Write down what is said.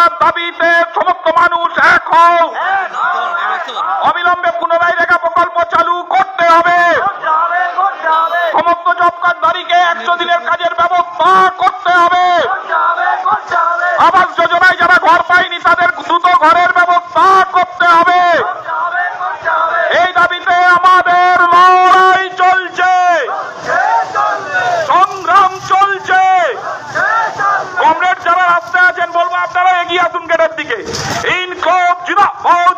ইনসাফ দাবিতে সমস্ত মানুষ এক হও। অবিলম্বে পুনরায় রেখা প্রকল্প চালু করতে হবে। সমস্ত জব কার্ডধারীকে একশো দিনের কাজের ব্যবস্থা করতে হবে। আবাস যোজনায় যারা ঘর পায়নি, তাদের দ্রুত ঘরের ব্যবস্থা করতে হবে। এই দাবিতে আমাদের লড় আপনারা এগিয়ে আসুন গেটের দিকে। ইনকোপ জিন্দাবাদ।